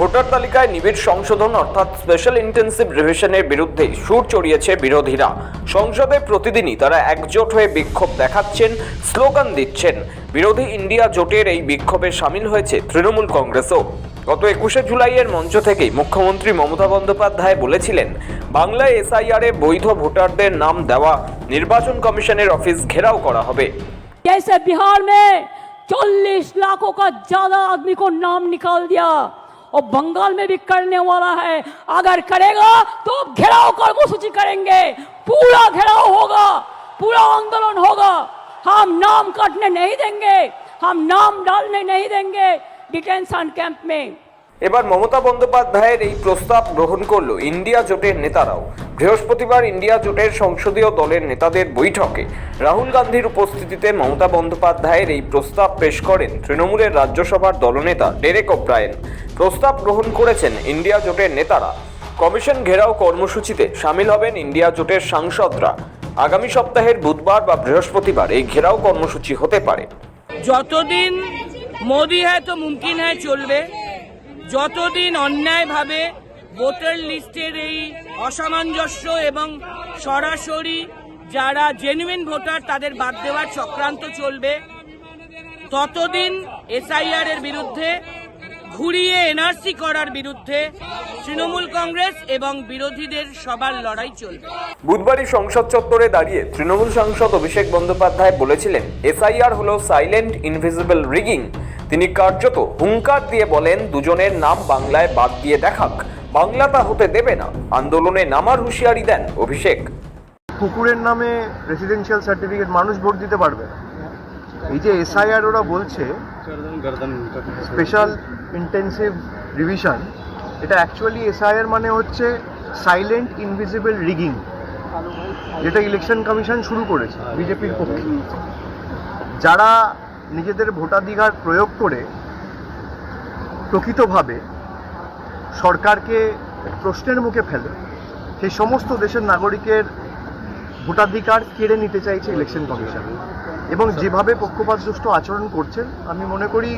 Voter তালিকায় নিবিড় সংশোধন অর্থাৎ স্পেশাল ইন্টেন্সিভ রিভিশনের বিরুদ্ধে সুর চড়িয়েছে বিরোধীরা। সংসদে প্রতিদিনই তারা একজোট হয়ে বিক্ষোভ দেখাচ্ছেন, স্লোগান দিচ্ছেন। বিরোধী ইন্ডিয়া জোটের এই বিক্ষোভে সামিল হয়েছে তৃণমূল কংগ্রেসও। গত একুশে জুলাইয়ের মঞ্চ থেকেই মুখ্যমন্ত্রী মমতা বন্দ্যোপাধ্যায় বলেছিলেন, বাংলায় এসআইআরে বৈধ ভোটারদের নাম দেওয়া, নির্বাচন কমিশনের অফিস ঘেরাও করা হবে। বিহার মে চল্লিশ লাখ কা জাদা আদমি কো নাম নিকাল দিয়া। और बंगाल में भी करने वाला है। अगर करेगा तो घेराव कर्मसूची करेंगे। पूरा घेराव होगा, पूरा आंदोलन होगा। हम नाम काटने नहीं देंगे, हम नाम डालने नहीं देंगे। डिटेंशन कैंप में এবার মমতা বন্দ্যোপাধ্যায়ের এই প্রস্তাব গ্রহণ করল ইন্ডিয়া জোটের নেতারাও। বৃহস্পতিবার ইন্ডিয়া জোটের সংসদীয় দলের নেতাদের বৈঠকে। রাহুল গান্ধীর উপস্থিতিতে মমতা বন্দ্যোপাধ্যায়ের এই প্রস্তাব পেশ করেন তৃণমূলের রাজ্যসভার দলনেতা ডেরেক ওব্রায়েন। প্রস্তাব গ্রহণ করেছেন ইন্ডিয়া জোটের নেতারা। কমিশন ঘেরাও কর্মসূচিতে সামিল হবেন ইন্ডিয়া জোটের সাংসদরা। আগামী সপ্তাহের বুধবার বা বৃহস্পতিবার এই ঘেরাও কর্মসূচি হতে পারে। যতদিন মোদি হ্যায় তো মুমকিন হ্যায় চলবে। যতদিন অন্যায়ভাবে ভোটার লিস্টের এই অসামঞ্জস্য এবং সরাসরি যারা জেনুইন ভোটার তাদের বাদ দেওয়ার চক্রান্ত চলবে, ততদিন এসআইআর এর বিরুদ্ধে, ঘুরিয়ে এনআরসি করার বিরুদ্ধে তৃণমূল কংগ্রেস এবং বিরোধীদের সবার লড়াই চলবে। বুধবারই সংসদ চত্বরে দাঁড়িয়ে তৃণমূল সাংসদ অভিষেক বন্দ্যোপাধ্যায় বলেছিলেন এসআইআর হলো সাইলেন্ট ইনভিজিবল রিগিং তিনি কার্যত হুঙ্কার দিয়ে বলেন, দুজনের নাম বাংলায় বাদ দিয়ে দেখাক। বাংলা তা হতে দেবে না। আন্দোলনে নামার হুঁশিয়ারি দেন অভিষেক। কুকুরের নামে রেসিডেন্সিয়াল সার্টিফিকেট মানুষ ভোট দিতে পারবে এই যে এসআইআর ওরা বলছে স্পেশাল ইন্টেন্সিভ রিভিশন এটা অ্যাকচুয়ালি এসআইআর মানে হচ্ছে সাইলেন্ট ইনভিজিবল রিগিং যেটা ইলেকশন কমিশন শুরু করেছে বিজেপির পক্ষে। যারা নিজেদের ভোটাধিকার প্রয়োগ করে প্রকৃতভাবে সরকারকে প্রশ্নের মুখে ফেলে। সেই সমস্ত দেশের নাগরিকের ভোটাধিকার কেড়ে নিতে চাইছে ইলেকশন কমিশন এবং যেভাবে পক্ষপাতদুষ্ট আচরণ করছেন, আমি মনে করি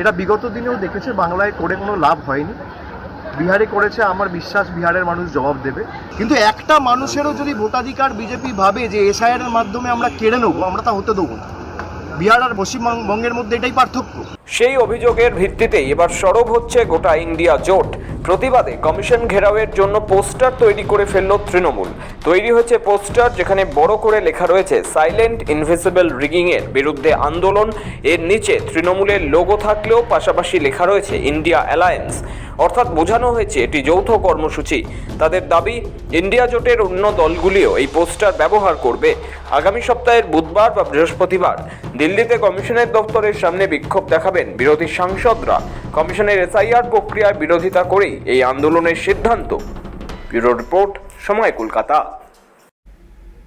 এটা বিগত দিনেও দেখেছে, বাংলায় করে কোনো লাভ হয়নি। বিহারে করেছে, আমার বিশ্বাস বিহারের মানুষ জবাব দেবে। কিন্তু একটা মানুষেরও যদি ভোটাধিকার বিজেপি ভাবে যে এসআইআর এর মাধ্যমে আমরা কেড়ে নেব, আমরা তা হতে দেবো না। বিহার আর পশ্চিমবঙ্গের মধ্যে এটাই পার্থক্য। সেই অভিযোগের ভিত্তিতেই এবার সরব হচ্ছে গোটা ইন্ডিয়া জোট। প্রতিবাদে কমিশন ঘেরাওয়ের জন্য পোস্টার তৈরি করে ফেলল তৃণমূল। তৈরি হয়েছে পোস্টার যেখানে বড় করে লেখা রয়েছে, সাইলেন্ট ইনভিজিবল রিগিং এর বিরুদ্ধে আন্দোলন। এর নিচে তৃণমূলের লোগো থাকলেও পাশাপাশি লেখা রয়েছে, ইন্ডিয়া অ্যালায়েন্স। অর্থাৎ বোঝানো হয়েছে এটি যৌথ কর্মসূচি। তাদের দাবি, ইন্ডিয়া জোটের অন্য দলগুলিও এই পোস্টার ব্যবহার করবে। আগামী সপ্তাহের বুধবার বা বৃহস্পতিবার দিল্লিতে কমিশনের দপ্তরের সামনে বিক্ষোভ দেখাবেন বিরোধী সাংসদরা। কমিশনের এসআইআর প্রক্রিয়ার বিরোধিতা করেই এই আন্দোলনের সিদ্ধান্ত। ব্যুরো রিপোর্ট সময় কলকাতা।